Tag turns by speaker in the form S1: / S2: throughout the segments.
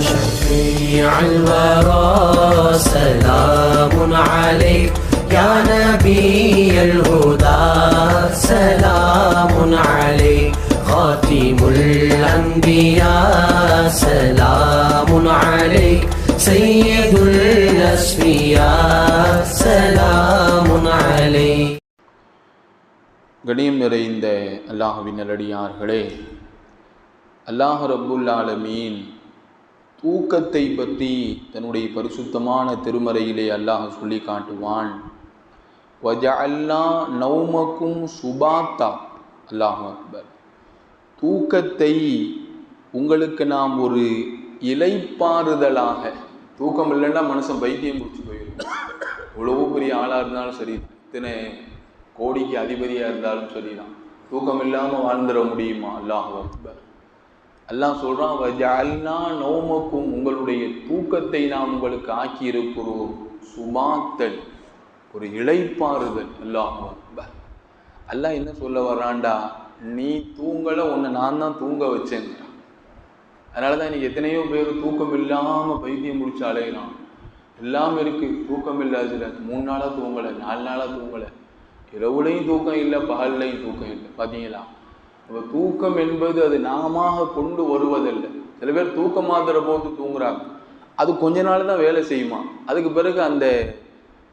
S1: شفيع الورى سلام عليك يا نبي الهدى سلام عليك خاتم الأنبياء سلام عليك سيد الأسفياء سلام عليك
S2: கணியம் நிறைந்த அல்லாஹுவின் நல்லடியார்களே அல்லாஹ் ரப்புல் ஆலமீன் தூக்கத்தை பற்றி தன்னுடைய பரிசுத்தமான திருமறையிலே அல்லாஹ் சொல்லி காட்டுவான். வஜஅல்லா நௌமக்கும் சுபாத்தா அல்லாஹ் அக்பர். தூக்கத்தை உங்களுக்கு நாம் ஒரு இலைப்பாறுதலாக தூக்கம் இல்லைன்னா மனுஷன் பைத்தியம் பிடிச்சி போயிடும். எவ்வளவோ பெரிய ஆளாக இருந்தாலும் சரி இத்தனை கோடிக்கு அதிபதியாக இருந்தாலும் சரிதான். தூக்கம் இல்லாமல் வாழ்ந்துட முடியுமா? அல்லாஹ் அக்பர். அல்லாஹ் சொல்கிறான் வஜால்னா நோமக்கும் உங்களுடைய தூக்கத்தை நாம் உங்களுக்கு ஆக்கியிருக்கிறோம். சுமாத்தல் ஒரு இழைப்பாறுதல் அல்லாஹ் அல்லாஹ் என்ன சொல்ல வர்றான்டா நீ தூங்கலை உன்னை நான் தான் தூங்க வச்சேங்கிறான் அதனால தான் எனக்கு எத்தனையோ பேர் தூக்கம் இல்லாமல் பைத்தியம் முடிச்சு அலையிறான் எல்லாமே இருக்கு தூக்கம் இல்லாதுல மூணு நாளாக தூங்கலை நாலு நாளாக தூங்கலை. இரவுலையும் தூக்கம் இல்லை பகல்லையும் தூக்கம் இல்லை. பார்த்தீங்களா தூக்கம் என்பது அது நாமாக கொண்டு வருவதில்லை. சில பேர் தூக்கம் மாத்திரை போட்டு தூங்குறாங்க. அது கொஞ்ச நாள் தான் வேலை செய்யுமா? அதுக்கு பிறகு அந்த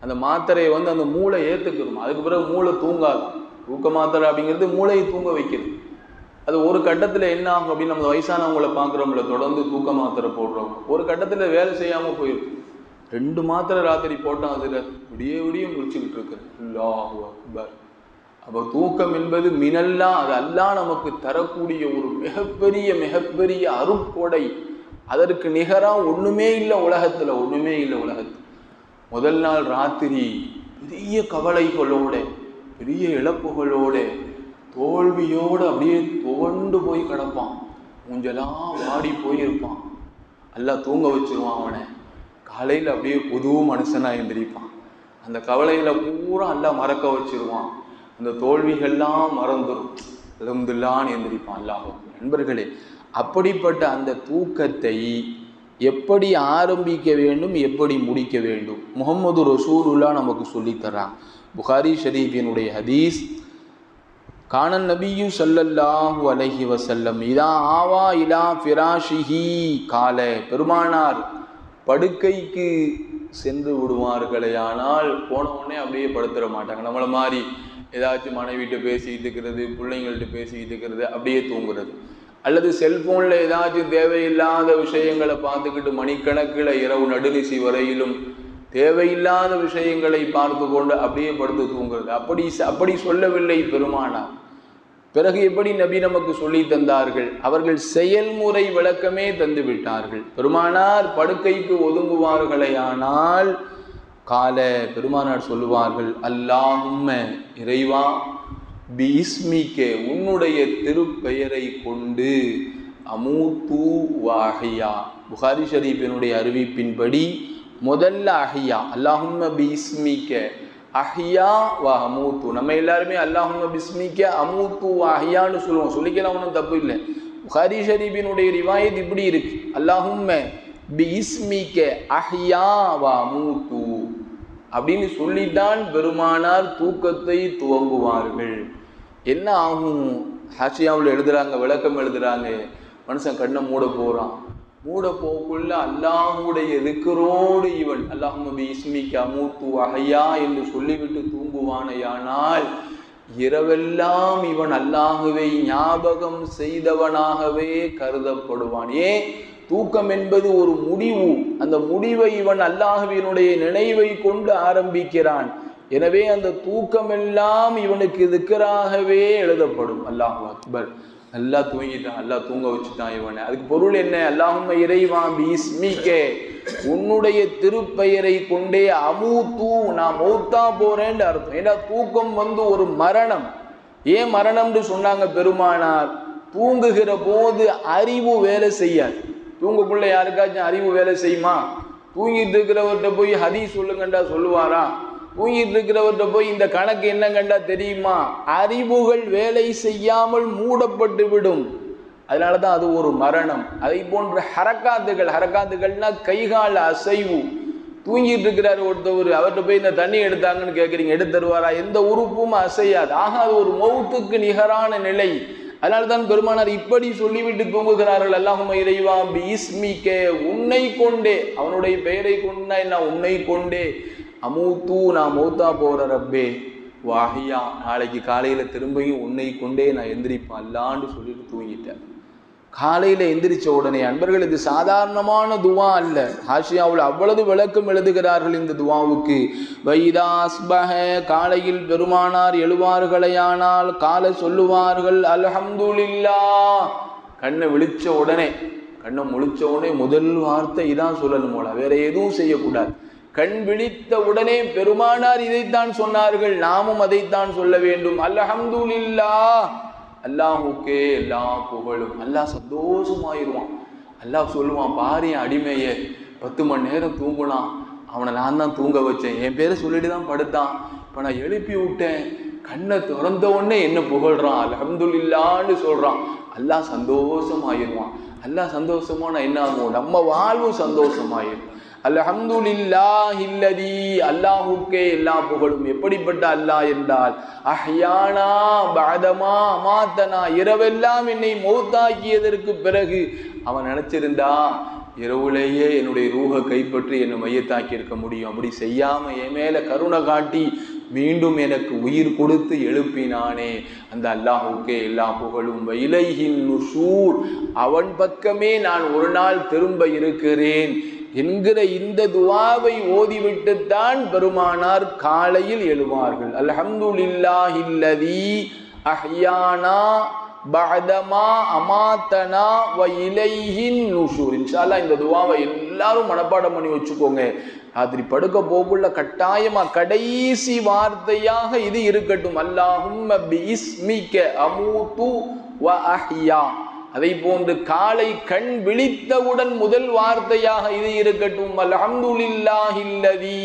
S2: அந்த மாத்திரையை வந்து அந்த மூளை ஏற்றுக்கணுமா அதுக்கு பிறகு மூளை தூங்காது. தூக்க மாத்திரை அப்படிங்கிறது மூளையை தூங்க வைக்கிறது அது ஒரு கட்டத்தில் என்ன ஆகும் அப்படின்னு நம்ம வயசானவங்களை பார்க்குறோம்ல தொடர்ந்து தூக்க மாத்திரை போடுறோம். ஒரு கட்டத்தில் வேலை செய்யாமல் போயிருக்கு ரெண்டு மாத்திரை ராத்திரி போட்டால் அதில் விடிய விடிய முடிச்சுக்கிட்டு இருக்கு அல்லாஹு அக்பர். அப்போ தூக்கம் என்பது மினல்லா அது அல்லா நமக்கு தரக்கூடிய ஒரு மிகப்பெரிய மிகப்பெரிய அருட்கொடை. அதற்கு நிகராக ஒன்றுமே இல்லை உலகத்தில் ஒன்றுமே இல்லை உலகத்தில். முதல் நாள் ராத்திரி பெரிய கவலைகளோட பெரிய இழப்புகளோட தோல்வியோடு அப்படியே துவண்டு போய் கிடப்பான். மூஞ்செல்லாம் வாடி போயிருப்பான். எல்லாம் தூங்க வச்சிருவான் அவனை. காலையில் அப்படியே புது மனுஷனாக எந்திரிப்பான். அந்த கவலையில் பூரா எல்லாம் மறக்க வச்சிருவான். அந்த தோல்விகள்லாம் மறந்துடும் அலமதுல்லான்னு எந்திரிப்பான் அல்லாஹும் நண்பர்களே அப்படிப்பட்ட அந்த தூக்கத்தை எப்படி ஆரம்பிக்க வேண்டும் எப்படி முடிக்க வேண்டும்? முகமது ரசூலுல்லா நமக்கு சொல்லித்தரான் புகாரி ஷரீஃபினுடைய ஹதீஸ் காணன் நபியு சல்லல்லாஹு அலஹி வசல்லம் இதா ஆவா இலா ஃபிராஷிஹி கால பெருமானார் படுக்கைக்கு சென்று விடுவார்களே ஆனால் போன உடனே அப்படியே படுத்துட மாட்டாங்க. நம்மளை மாதிரி ஏதாச்சும் மனைவிட்டு பேசிக்கிட்டு இருக்கிறது பிள்ளைங்கள்ட்ட பேசிக்கிட்டு இருக்கிறது அப்படியே தூங்குறது. அல்லது செல்போனில் ஏதாச்சும் தேவையில்லாத விஷயங்களை பார்த்துக்கிட்டு மணிக்கணக்கில் இரவு நடுநிசி வரையிலும் தேவையில்லாத விஷயங்களை பார்த்து கொண்டு அப்படியே படுத்து தூங்குறது. அப்படி அப்படி சொல்லவில்லை பெருமானார். பிறகு எப்படி நபி நமக்கு சொல்லி தந்தார்கள்? அவர்கள் செயல்முறை விளக்கமே தந்து விட்டார்கள் பெருமானார் படுக்கைக்கு ஒதுங்குவார்களே ஆனால் கால பெருமானார் சொல்லுவார்கள் அல்லாஹும்ம இறைவா பீஸ்மிக்க உன்னுடைய திருப்பெயரை கொண்டு அமூத்து வாஹியா. புகாரி ஷரீஃபினுடைய அறிவிப்பின்படி முதல்ல அஹியா அல்லாஹும்ம பீஸ்மிக்க அஹியா வா அமூத்து நம்ம எல்லாருமே அல்லாஹும்ம பிஸ்மிக்க அமூத்து அஹியான்னு சொல்லுவோம். சொல்லிக்கலாம் ஒன்றும் தப்பு இல்லை. புகாரி ஷரீஃபினுடைய ரிவாயத் இப்படி இருக்கு அல்லாஹும்ம பிஸ்மிக்க அஹியா வா அமூத்து அப்படின்னு சொல்லித்தான் பெருமானார் தூக்கத்தை துவங்குவார்கள். என்ன ஆகும்? ஹாஷியாவில் எழுதுறாங்க விளக்கம் எழுதுறாங்க. மனுஷன் கண்ணை மூட போகிறான் மூட போக்குள்ள அல்லாஹுடைய இருக்கிறோடு இவன் அல்லாஹுமபி இஸ்மிக்கா மூத்து அகையா என்று சொல்லிவிட்டு தூங்குவானையானால் இரவெல்லாம் இவன் அல்லாஹுவை ஞாபகம் செய்தவனாகவே கருதப்படுவான். ஏன்? தூக்கம் என்பது ஒரு முடிவு. அந்த முடிவை இவன் அல்லாஹுவினுடைய நினைவை கொண்டு ஆரம்பிக்கிறான். எனவே அந்த தூக்கம் எல்லாம் இவனுக்கு இதுக்கராகவே எழுதப்படும். அல்லாஹு அக்பர். நல்லா தூங்கிட்டான். நல்லா தூங்க வச்சுட்டான் இவனை. அதுக்கு பொருள் என்ன? அல்லாஹும் இறைவா பீஸ்மிக்கே. உன்னுடைய திருப்பெயரை கொண்டே அமூத்து நான் மௌத்தா போறேன்னு அர்த்தம். ஏன்னா தூக்கம் வந்து ஒரு மரணம். ஏன் மரணம்னு சொன்னாங்க பெருமானார்? தூங்குகிற போது அறிவு வேலை செய்யாது. தூங்கக்குள்ள யாருக்காச்சும் அறிவு வேலை செய்யுமா? தூங்கிட்டு இருக்கிறவர்கிட்ட போய் ஹதி சொல்லுங்கண்டா சொல்லுவாரா? தூங்கிட்டு இருக்கிறவர்கிட்ட போய் இந்த கணக்கு என்ன கண்டா தெரியுமா? அறிவுகள் வேலை செய்யாமல் மூடப்பட்டு விடும். அதனால தான் அது ஒரு மரணம். அதை போன்ற ஹரக்காத்துகள் ஹரக்காத்துகள்னா கைகால அசைவு. தூங்கிட்டு இருக்கிறார் ஒருத்தவர் அவர்கிட்ட போய் இந்த தண்ணி எடுத்தாங்கன்னு கேட்குறீங்க எடுத்து தருவாரா எந்த உறுப்பும் அசையாது. ஆக அது ஒரு மௌத்துக்கு நிகரான நிலை. அதனால்தான் பெருமானார் இப்படி சொல்லிவிட்டு தூங்குகிறார்கள். அல்லாஹும் இறைவா பீஸ்மிக்க உன்னை கொண்டே. அவனுடைய பெயரை கொண்டா என்ன? உன்னை கொண்டே. அமூத்து நான் மௌத்தா போற ரப்பே. வாஹியா நாளைக்கு காலையில திரும்பியும் உன்னை கொண்டே நான் எந்திரிப்பேன். அல்லான்னு சொல்லிட்டு தூங்கிட்டேன். காலையில் எந்திரிச்ச உடனே அன்பர்கள் இது சாதாரணமான துவா அல்ல. ஹாஷியாவில் அவ்வளவு விளக்கம் எழுதுகிறார்கள் இந்த துவாவுக்கு. வைதாஸ் பஹ காலையில் பெருமானார் எழுவார்களையானால் காலை சொல்லுவார்கள் அல்ஹம்துலில்லா கண்ணை விழிச்ச உடனே கண்ணை முழிச்ச உடனே முதல் வார்த்தை இதான் சொல்லணும் போல வேற எதுவும் செய்யக்கூடாது. கண் விழித்த உடனே பெருமானார் இதைத்தான் சொன்னார்கள் நாமும் அதைத்தான் சொல்ல வேண்டும். அல்ஹம்துலில்லா அல்லாஹுக்கே எல்லா புகழும். அல்லாஹ் சந்தோஷமாயிருவான். அல்லாஹ் சொல்லுவான் பாரு என் அடிமையே பத்து மணி நேரம் தூங்குனான். அவனை நான் தான் தூங்க வச்சேன். என் பேரை சொல்லிட்டு தான் படுத்தான். இப்போ நான் எழுப்பி விட்டேன். கண்ணை திறந்த உடனே என்ன புகழ்றான்? அலமதுல்லான்னு சொல்கிறான் அல்லாஹ் சந்தோஷமாயிருவான். அல்லாஹ் நான் என்ன ஆகும்? நம்ம வாழ்வும் சந்தோஷமாயிரும். அல்ஹம்துலில்லாஹ் அல்லாஹுக்கே எல்லா புகழும். எப்படிப்பட்ட அல்லாஹ் என்றால் அஹ்யானா பாதமா அமாத்தனா இரவெல்லாம் என்னை மௌத்தாக்கியதற்கு பிறகு அவன் நினைச்சிருந்தா இரவுலேயே என்னுடைய ரூஹை கைப்பற்றி என்னை மையத்தாக்கி இருக்க முடியும். அப்படி செய்யாம என் மேல கருணை காட்டி மீண்டும் எனக்கு உயிர் கொடுத்து எழுப்பினானே அந்த அல்லாஹுக்கே எல்லா புகழும். இலையின் நுஷூர் அவன் பக்கமே நான் ஒரு நாள் திரும்ப இருக்கிறேன். என்கிற இந்த துவாவை ஓதிவிட்டுத்தான் பெருமானார் காலையில் எழுவார்கள். அல்ஹம்துலில்லாஹில்லதி அஹ்யானா பஹதமா அமாத்தனா வ இலைஹின் நுஷூர். இன்ஷால்லா இந்த துவாவை எல்லாரும் மனப்பாடம் பண்ணி வச்சுக்கோங்க. ராத்திரி படுக்க போக்குள்ள கட்டாயமா கடைசி வார்த்தையாக இது இருக்கட்டும். அல்லாஹும்ம இஸ்மிக்க அமூத்து வ அஹ்யா. அதை போன்று காலை கண் விழித்தவுடன் முதல் வார்த்தையாக இது இருக்கட்டும் அல்ஹம்துலில்லாஹில்லதி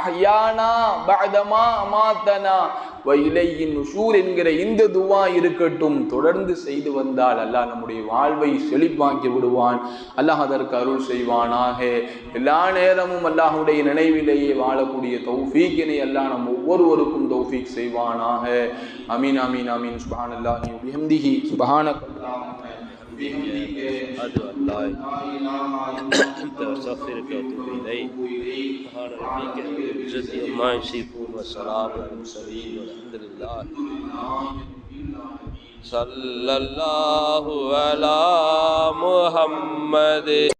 S2: அஹ்யானா பஅதமா அமாத்தனா. வ இலையின் என்கிற இந்த துவா இருக்கட்டும் தொடர்ந்து செய்து வந்தால் அல்லாஹ் நம்முடைய வாழ்வை செழிப்பாக்கி விடுவான். அல்லாஹ் அதற்கு அருள் செய்வானாக. எல்லா நேரமும் அல்லாஹுடைய நினைவிலேயே வாழக்கூடிய தௌஃபீக்கினை அல்லாஹ் நம் ஒவ்வொருவருக்கும் தௌஃபீக் செய்வானாக. அமீன் அமீன் அமீன். சுபஹான் அல்லாஹி பிஹம்திஹி. சுபஹானக
S3: أشهد أن لا أنت أستغفرك وأتوب إليك سبحان ربك رب العزة عما يصفون وسلام على المرسلين والحمد لله صلى الله على محمد